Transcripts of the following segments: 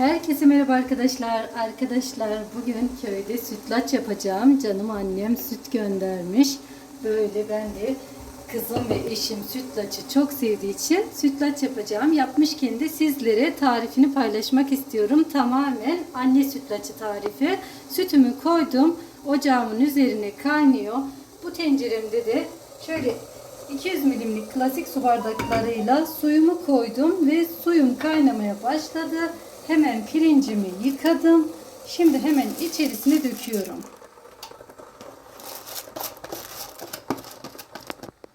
Herkese merhaba arkadaşlar. Arkadaşlar bugün köyde sütlaç yapacağım. Canım annem süt göndermiş. Böyle ben de kızım ve eşim sütlaçı çok sevdiği için sütlaç yapacağım. Yapmışken de sizlere tarifini paylaşmak istiyorum. Tamamen anne sütlaçı tarifi. Sütümü koydum. Ocağımın üzerine kaynıyor. Bu tenceremde de şöyle 200 milimlik klasik su bardaklarıyla suyumu koydum ve suyum kaynamaya başladı. Hemen pirincimi yıkadım. Şimdi hemen içerisine döküyorum.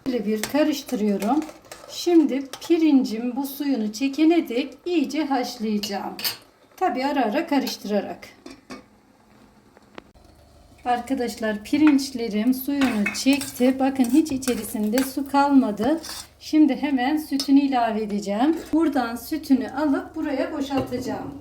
Böyle bir karıştırıyorum. Şimdi pirincim bu suyunu çekene dek iyice haşlayacağım. Tabi ara ara karıştırarak. Arkadaşlar pirinçlerim suyunu çekti. Bakın hiç içerisinde su kalmadı. Şimdi hemen sütünü ilave edeceğim. Buradan sütünü alıp buraya boşaltacağım.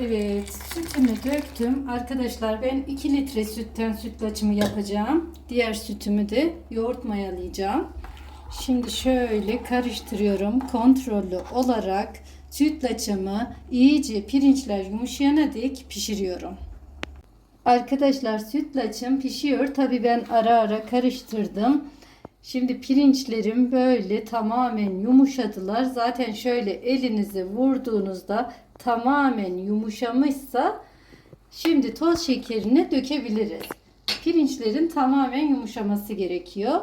Evet, sütümü döktüm. Arkadaşlar ben 2 litre sütten sütlaçımı yapacağım. Diğer sütümü de yoğurt mayalayacağım. Şimdi şöyle karıştırıyorum. Kontrollü olarak sütlaçımı iyice pirinçler yumuşayana dek pişiriyorum. Arkadaşlar sütlaçım pişiyor. Tabi ben ara ara karıştırdım. Şimdi pirinçlerim böyle tamamen yumuşadılar. Zaten şöyle elinizi vurduğunuzda tamamen yumuşamışsa şimdi toz şekerini dökebiliriz. Pirinçlerin tamamen yumuşaması gerekiyor.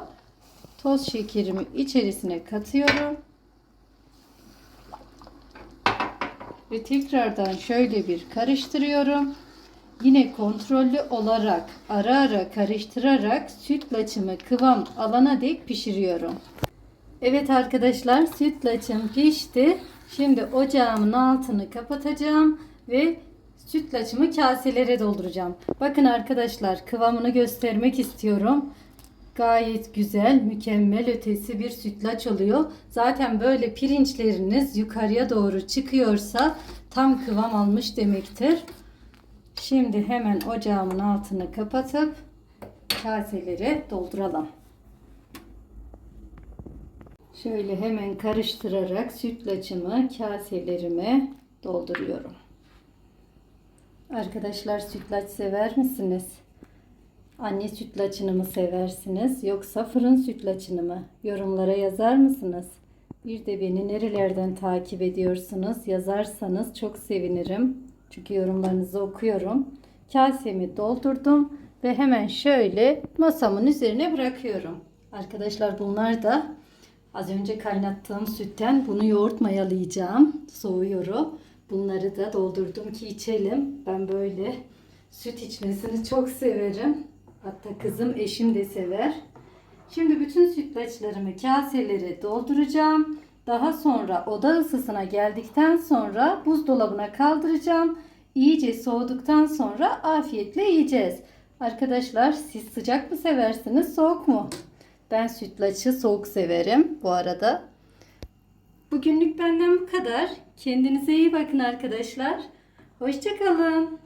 Toz şekerimi içerisine katıyorum. Ve tekrardan şöyle bir karıştırıyorum. Yine kontrollü olarak ara ara karıştırarak sütlaçımı kıvam alana dek pişiriyorum. Evet arkadaşlar sütlaçım pişti. Şimdi ocağımın altını kapatacağım ve sütlaçımı kaselere dolduracağım. Bakın arkadaşlar kıvamını göstermek istiyorum. Gayet güzel, mükemmel ötesi bir sütlaç oluyor. Zaten böyle pirinçleriniz yukarıya doğru çıkıyorsa tam kıvam almış demektir. Şimdi hemen ocağımın altını kapatıp kaselere dolduralım. Şöyle hemen karıştırarak sütlaçımı kaselerime dolduruyorum. Arkadaşlar sütlaç sever misiniz? Anne sütlaçını mı seversiniz yoksa fırın sütlaçını mı? Yorumlara yazar mısınız? Bir de beni nerelerden takip ediyorsunuz yazarsanız çok sevinirim. Çünkü yorumlarınızı okuyorum. Kasemi doldurdum ve hemen şöyle masamın üzerine bırakıyorum. Arkadaşlar bunlar da az önce kaynattığım sütten bunu yoğurt mayalayacağım. Soğuyorum. Bunları da doldurdum ki içelim. Ben böyle süt içmesini çok severim. Hatta kızım eşim de sever. Şimdi bütün sütlaçlarımı kaselere dolduracağım. Daha sonra oda ısısına geldikten sonra buzdolabına kaldıracağım. İyice soğuduktan sonra afiyetle yiyeceğiz. Arkadaşlar siz sıcak mı seversiniz soğuk mu? Ben sütlaçı soğuk severim bu arada. Bugünlük benden bu kadar. Kendinize iyi bakın arkadaşlar. Hoşçakalın.